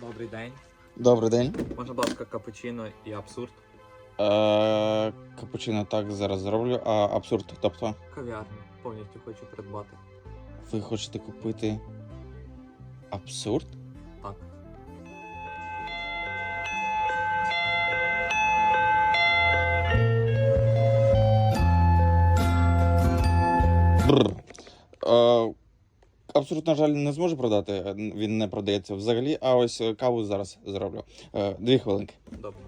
Добрий день. Добрий день. Можна, будь ласка, капучино і абсурд. Е, капучино так зараз зроблю, а абсурд. Тобто, Кав'ярню. Повністю хочу придбати. ви хочете купити абсурд? Так. Бррр. Е, на жаль, не зможу продати. Він не продається взагалі. А ось е, каву зараз зроблю. Е, дві хвилинки. Добре.